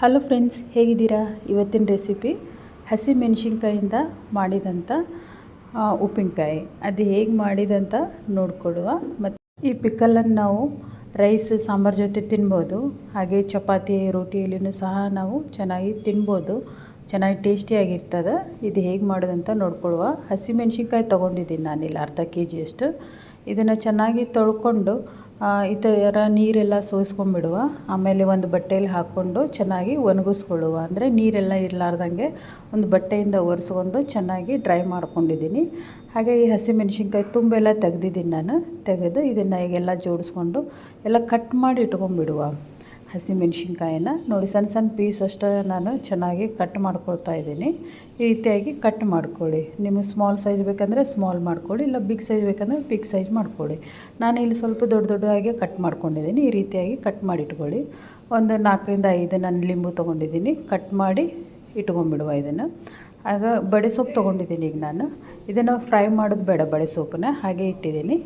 Hello friends, ಹೇಗಿದ್ದೀರಾ? ಇವತ್ತಿನ recipe ಹಸಿ ಮೆಣಸಿನ್ಕಾಯಿಂದ ಮಾಡಿದಂಥ ಉಪ್ಪಿನಕಾಯಿ. ಅದು ಹೇಗೆ ಮಾಡಿದಂತ ನೋಡ್ಕೊಳ್ಳುವ. ಮತ್ತು ಈ ಪಿಕಲನ್ನು ನಾವು ರೈಸ್, ಸಾಂಬಾರ್ ಜೊತೆ ತಿನ್ಬೋದು. ಹಾಗೆ ಚಪಾತಿ, ರೋಟಿಯಲ್ಲಿನೂ ಸಹ ನಾವು ಚೆನ್ನಾಗಿ ತಿನ್ಬೋದು. ಚೆನ್ನಾಗಿ ಟೇಸ್ಟಿಯಾಗಿರ್ತದೆ ಇದು ಹೇಗೆ ಮಾಡೋದಂತ ನೋಡ್ಕೊಳ್ಳುವ. ಹಸಿ ಮೆಣಸಿನ್ಕಾಯಿ ತೊಗೊಂಡಿದ್ದೀನಿ ನಾನಿಲ್ಲಿ ಅರ್ಧ ಕೆ ಜಿಯಷ್ಟು ಇದನ್ನು ಚೆನ್ನಾಗಿ ತೊಳ್ಕೊಂಡು ಈ ಥರ ನೀರೆಲ್ಲ ಸೋಸ್ಕೊಂಡ್ಬಿಡುವ. ಆಮೇಲೆ ಒಂದು ಬಟ್ಟೆಯಲ್ಲಿ ಹಾಕ್ಕೊಂಡು ಚೆನ್ನಾಗಿ ಒಣಗಿಸ್ಕೊಳ್ಳುವ. ಅಂದರೆ ನೀರೆಲ್ಲ ಇರಲಾರ್ದಂಗೆ ಒಂದು ಬಟ್ಟೆಯಿಂದ ಒರೆಸ್ಕೊಂಡು ಚೆನ್ನಾಗಿ ಡ್ರೈ ಮಾಡ್ಕೊಂಡಿದ್ದೀನಿ. ಹಾಗೆ ಈ ಹಸಿಮೆಣ್ಸಿನ್ಕಾಯಿ ತುಂಬೆಲ್ಲ ತೆಗ್ದಿದ್ದೀನಿ ನಾನು. ತೆಗೆದು ಇದನ್ನು ಈಗೆಲ್ಲ ಜೋಡಿಸ್ಕೊಂಡು ಎಲ್ಲ ಕಟ್ ಮಾಡಿ ಇಟ್ಕೊಂಡ್ಬಿಡುವ. ಹಸಿಮೆಣ್ಸಿನ್ಕಾಯಿನ ನೋಡಿ ಸಣ್ಣ ಸಣ್ಣ ಪೀಸ್ ಅಷ್ಟೇ ನಾನು ಚೆನ್ನಾಗಿ ಕಟ್ ಮಾಡ್ಕೊಳ್ತಾ ಇದ್ದೀನಿ. ಈ ರೀತಿಯಾಗಿ ಕಟ್ ಮಾಡ್ಕೊಳ್ಳಿ. ನಿಮಗೆ ಸ್ಮಾಲ್ ಸೈಜ್ ಬೇಕಂದರೆ ಸ್ಮಾಲ್ ಮಾಡ್ಕೊಳ್ಳಿ, ಇಲ್ಲ ಬಿಗ್ ಸೈಜ್ ಬೇಕಂದರೆ ಬಿಗ್ ಸೈಜ್ ಮಾಡ್ಕೊಳ್ಳಿ. ನಾನು ಇಲ್ಲಿ ಸ್ವಲ್ಪ ದೊಡ್ಡ ದೊಡ್ಡದಾಗಿ ಕಟ್ ಮಾಡ್ಕೊಂಡಿದ್ದೀನಿ. ಈ ರೀತಿಯಾಗಿ ಕಟ್ ಮಾಡಿ ಇಟ್ಕೊಳ್ಳಿ ಒಂದು ನಾಲ್ಕರಿಂದ ಐದು ನಾನು ಲಿಂಬು ತೊಗೊಂಡಿದ್ದೀನಿ. ಕಟ್ ಮಾಡಿ ಇಟ್ಕೊಂಡ್ಬಿಡುವ ಇದನ್ನು. ಆಗ ಬಡೆ ಸೊಪ್ಪು ತೊಗೊಂಡಿದ್ದೀನಿ ಈಗ ನಾನು. ಇದನ್ನು ಫ್ರೈ ಮಾಡೋದು ಬೇಡ ಬಡೆ ಸೊಪ್ಪನ್ನ, ಹಾಗೆ ಇಟ್ಟಿದ್ದೀನಿ.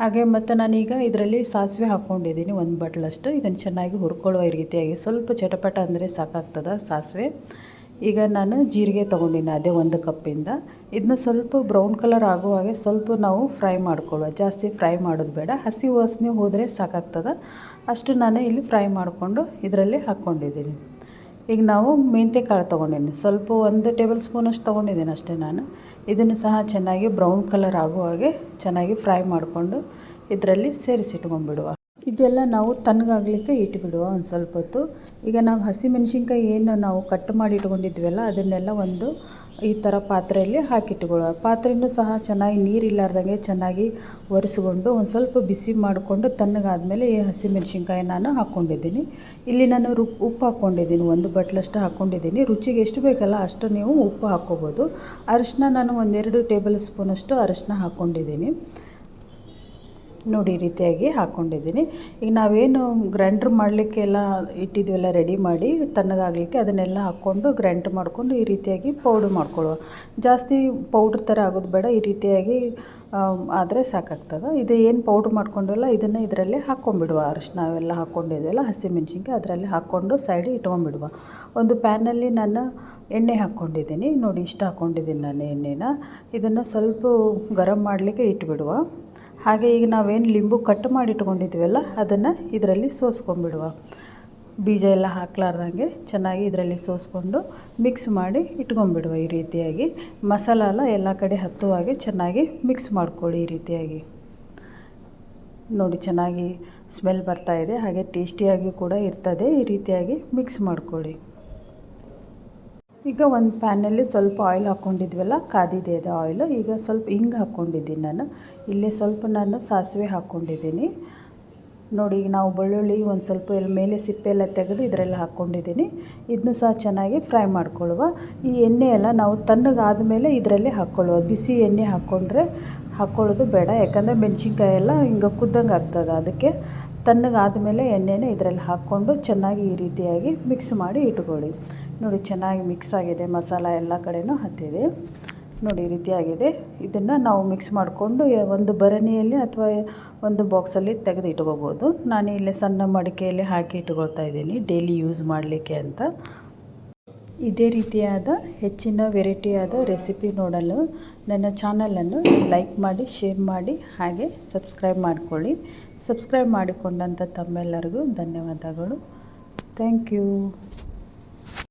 ಹಾಗೆ ಮತ್ತು ನಾನೀಗ ಇದರಲ್ಲಿ ಸಾಸಿವೆ ಹಾಕ್ಕೊಂಡಿದ್ದೀನಿ, ಒಂದು ಬಟ್ಲಷ್ಟು ಇದನ್ನು ಚೆನ್ನಾಗಿ ಹುರ್ಕೊಳ್ಳುವ ರೀತಿಯಾಗಿ. ಸ್ವಲ್ಪ ಚಟಪಟ ಅಂದರೆ ಸಾಕಾಗ್ತದೆ ಸಾಸಿವೆ. ಈಗ ನಾನು ಜೀರಿಗೆ ತೊಗೊಂಡಿನಿ ಅದೇ ಒಂದು ಕಪ್ಪಿಂದ. ಇದನ್ನ ಸ್ವಲ್ಪ ಬ್ರೌನ್ ಕಲರ್ ಆಗುವ ಹಾಗೆ ಸ್ವಲ್ಪ ನಾವು ಫ್ರೈ ಮಾಡ್ಕೊಳ್ಳುವ. ಜಾಸ್ತಿ ಫ್ರೈ ಮಾಡೋದು ಬೇಡ. ಹಸಿ ವಾಸನೆ ಹೋದರೆ ಸಾಕಾಗ್ತದೆ. ಅಷ್ಟು ನಾನು ಇಲ್ಲಿ ಫ್ರೈ ಮಾಡಿಕೊಂಡು ಇದರಲ್ಲಿ ಹಾಕ್ಕೊಂಡಿದ್ದೀನಿ. ಈಗ ನಾವು ಮೆಂತ್ಯ ಕಾಳು ತೊಗೊಂಡಿದ್ದೀನಿ ಸ್ವಲ್ಪ ಒಂದು ಟೇಬಲ್ ಸ್ಪೂನಷ್ಟು ತೊಗೊಂಡಿದ್ದೀನಿ ಅಷ್ಟೇ ನಾನು. ಇದನ್ನು ಸಹ ಚೆನ್ನಾಗಿ ಬ್ರೌನ್ ಕಲರ್ ಆಗೋ ಹಾಗೆ ಚೆನ್ನಾಗಿ ಫ್ರೈ ಮಾಡಿಕೊಂಡು ಇದರಲ್ಲಿ ಸೇರಿಸಿಟ್ಕೊಂಡ್ಬಿಡುವ. ಇದೆಲ್ಲ ನಾವು ತಣ್ಣಗಾಗಲಿಕ್ಕೆ ಇಟ್ಬಿಡುವ ಒಂದು ಸ್ವಲ್ಪ ಹೊತ್ತು. ಈಗ ನಾವು ಹಸಿಮೆಣ್ಸಿನ್ಕಾಯಿ ಏನು ನಾವು ಕಟ್ ಮಾಡಿ ಇಟ್ಕೊಂಡಿದ್ವಲ್ಲ, ಅದನ್ನೆಲ್ಲ ಒಂದು ಈ ಥರ ಪಾತ್ರೆಯಲ್ಲಿ ಹಾಕಿಟ್ಕೊಳ್ಳುವ. ಪಾತ್ರೆಯೂ ಸಹ ಚೆನ್ನಾಗಿ ನೀರಿಲ್ಲಾರ್ದಂಗೆ ಚೆನ್ನಾಗಿ ಒರೆಸ್ಕೊಂಡು ಒಂದು ಸ್ವಲ್ಪ ಬಿಸಿ ಮಾಡಿಕೊಂಡು ತಣ್ಣಗಾದ್ಮೇಲೆ ಈ ಹಸಿಮೆಣ್ಸಿನ್ಕಾಯಿ ನಾನು ಹಾಕ್ಕೊಂಡಿದ್ದೀನಿ ಇಲ್ಲಿ ನಾನು ರು, ಉಪ್ಪು ಹಾಕ್ಕೊಂಡಿದ್ದೀನಿ ಒಂದು ಬಟ್ಲಷ್ಟು ಹಾಕ್ಕೊಂಡಿದ್ದೀನಿ ರುಚಿಗೆ ಎಷ್ಟು ಬೇಕಲ್ಲ ಅಷ್ಟು ನೀವು ಉಪ್ಪು ಹಾಕ್ಕೋಬೋದು. ಅರಿಶಿನ ನಾನು ಒಂದೆರಡು ಟೇಬಲ್ ಸ್ಪೂನಷ್ಟು ಅರಿಶಿನ ಹಾಕ್ಕೊಂಡಿದ್ದೀನಿ ನೋಡಿ ಈ ರೀತಿಯಾಗಿ ಹಾಕ್ಕೊಂಡಿದ್ದೀನಿ ಈಗ ನಾವೇನು ಗ್ರೈಂಡ್ರ್ ಮಾಡಲಿಕ್ಕೆಲ್ಲ ಇಟ್ಟಿದ್ವಲ್ಲ ರೆಡಿ ಮಾಡಿ ತಣ್ಣಗಾಗಲಿಕ್ಕೆ ಅದನ್ನೆಲ್ಲ ಹಾಕ್ಕೊಂಡು ಗ್ರೈಂಡ್ರ್ ಮಾಡಿಕೊಂಡು ಈ ರೀತಿಯಾಗಿ ಪೌಡ್ರ್ ಮಾಡ್ಕೊಳ್ಳುವ. ಜಾಸ್ತಿ ಪೌಡ್ರ್ ಥರ ಆಗೋದು ಬೇಡ, ಈ ರೀತಿಯಾಗಿ ಆದರೆ ಸಾಕಾಗ್ತದೆ. ಇದು ಏನು ಪೌಡ್ರ್ ಮಾಡ್ಕೊಂಡಲ್ಲ, ಇದನ್ನು ಇದರಲ್ಲೇ ಹಾಕ್ಕೊಂಡ್ಬಿಡುವ. ಅರಿಶಿನ ನಾವೆಲ್ಲ ಹಾಕ್ಕೊಂಡಿದ್ವಲ್ಲ ಹಸಿಮೆಣ್ಸಿನ್ಕಾಯಿ ಅದರಲ್ಲಿ ಹಾಕ್ಕೊಂಡು ಸೈಡ್ ಇಟ್ಕೊಂಡ್ಬಿಡುವ. ಒಂದು ಪ್ಯಾನಲ್ಲಿ ನಾನು ಎಣ್ಣೆ ಹಾಕ್ಕೊಂಡಿದ್ದೀನಿ. ನೋಡಿ ಇಷ್ಟು ಹಾಕ್ಕೊಂಡಿದ್ದೀನಿ ನಾನು ಎಣ್ಣೆನ. ಇದನ್ನು ಸ್ವಲ್ಪ ಗರಮ್ ಮಾಡಲಿಕ್ಕೆ ಇಟ್ಬಿಡುವ. ಹಾಗೆ ಈಗ ನಾವೇನು ಲಿಂಬು ಕಟ್ ಮಾಡಿ ಇಟ್ಕೊಂಡಿದ್ವಲ್ಲ, ಅದನ್ನು ಇದರಲ್ಲಿ ಸೋಸ್ಕೊಂಡ್ಬಿಡುವ. ಬೀಜ ಎಲ್ಲ ಹಾಕ್ಲಾರ್ದಂಗೆ ಚೆನ್ನಾಗಿ ಇದರಲ್ಲಿ ಸೋಸ್ಕೊಂಡು ಮಿಕ್ಸ್ ಮಾಡಿ ಇಟ್ಕೊಂಡ್ಬಿಡುವ ಈ ರೀತಿಯಾಗಿ. ಮಸಾಲ ಎಲ್ಲ ಎಲ್ಲ ಕಡೆ ಹತ್ತುವ ಹಾಗೆ ಚೆನ್ನಾಗಿ ಮಿಕ್ಸ್ ಮಾಡ್ಕೊಳ್ಳಿ ಈ ರೀತಿಯಾಗಿ. ನೋಡಿ ಚೆನ್ನಾಗಿ ಸ್ಮೆಲ್ ಬರ್ತಾ ಇದೆ, ಹಾಗೆ ಟೇಸ್ಟಿಯಾಗಿ ಕೂಡ ಇರ್ತದೆ, ಈ ರೀತಿಯಾಗಿ ಮಿಕ್ಸ್ ಮಾಡ್ಕೊಳ್ಳಿ. ಈಗ ಒಂದು ಪ್ಯಾನಲ್ಲಿ ಸ್ವಲ್ಪ ಆಯಿಲ್ ಹಾಕ್ಕೊಂಡಿದ್ವಲ್ಲ ಕಾದಿದೆ ಅದು ಆಯಿಲ್, ಈಗ ಸ್ವಲ್ಪ ಹಿಂಗೆ ಹಾಕ್ಕೊಂಡಿದ್ದೀನಿ ನಾನು. ಇಲ್ಲಿ ಸ್ವಲ್ಪ ನಾನು ಸಾಸಿವೆ ಹಾಕ್ಕೊಂಡಿದ್ದೀನಿ. ನೋಡಿ ಈಗ ನಾವು ಬೆಳ್ಳುಳ್ಳಿ ಒಂದು ಸ್ವಲ್ಪ ಇಲ್ಲಿ ಮೇಲೆ ಸಿಪ್ಪೆ ಎಲ್ಲ ತೆಗೆದು ಇದರಲ್ಲಿ ಹಾಕ್ಕೊಂಡಿದ್ದೀನಿ. ಇದನ್ನು ಸಹ ಚೆನ್ನಾಗಿ ಫ್ರೈ ಮಾಡ್ಕೊಳ್ಳುವ. ಈ ಎಣ್ಣೆ ಎಲ್ಲ ನಾವು ತಣ್ಣಗಾದ ಮೇಲೆ ಇದರಲ್ಲಿ ಹಾಕ್ಕೊಳ್ಳುವ. ಬಿಸಿ ಎಣ್ಣೆ ಹಾಕ್ಕೊಂಡ್ರೆ ಹಾಕ್ಕೊಳ್ಳೋದು ಬೇಡ. ಯಾಕಂದರೆ ಮೆಣಸಿನ್ಕಾಯಿ ಎಲ್ಲ ಹಿಂಗೆ ಕುದ್ದಂಗೆ ಆಗ್ತದೆ ಅದಕ್ಕೆ. ತಣ್ಣಗಾದ ಮೇಲೆ ಎಣ್ಣೆನ ಇದರಲ್ಲಿ ಹಾಕ್ಕೊಂಡು ಚೆನ್ನಾಗಿ ಈ ರೀತಿಯಾಗಿ ಮಿಕ್ಸ್ ಮಾಡಿ ಇಟ್ಕೊಳ್ಳಿ. ನೋಡಿ, ಚೆನ್ನಾಗಿ ಮಿಕ್ಸ್ ಆಗಿದೆ, ಮಸಾಲ ಎಲ್ಲ ಕಡೆಯೂ ಹತ್ತಿದೆ. ನೋಡಿ ಈ ರೀತಿಯಾಗಿದೆ. ಇದನ್ನು ನಾವು ಮಿಕ್ಸ್ ಮಾಡಿಕೊಂಡು ಒಂದು ಭರಣಿಯಲ್ಲಿ ಅಥವಾ ಒಂದು ಬಾಕ್ಸಲ್ಲಿ ತೆಗೆದು ಇಟ್ಕೋಬೋದು. ನಾನು ಇಲ್ಲಿ ಸಣ್ಣ ಮಡಿಕೆಯಲ್ಲಿ ಹಾಕಿ ಇಟ್ಕೊಳ್ತಾ ಇದ್ದೀನಿ ಡೈಲಿ ಯೂಸ್ ಮಾಡಲಿಕ್ಕೆ ಅಂತ. ಇದೇ ರೀತಿಯಾದ ಹೆಚ್ಚಿನ ವೆರೈಟಿಯಾದ ರೆಸಿಪಿ ನೋಡಲು ನನ್ನ ಚಾನಲನ್ನು ಲೈಕ್ ಮಾಡಿ ಶೇರ್ ಮಾಡಿ, ಹಾಗೆ ಸಬ್ಸ್ಕ್ರೈಬ್ ಮಾಡಿಕೊಳ್ಳಿ. ಸಬ್ಸ್ಕ್ರೈಬ್ ಮಾಡಿಕೊಂಡಂಥ ತಮ್ಮೆಲ್ಲರಿಗೂ ಧನ್ಯವಾದಗಳು. Thank you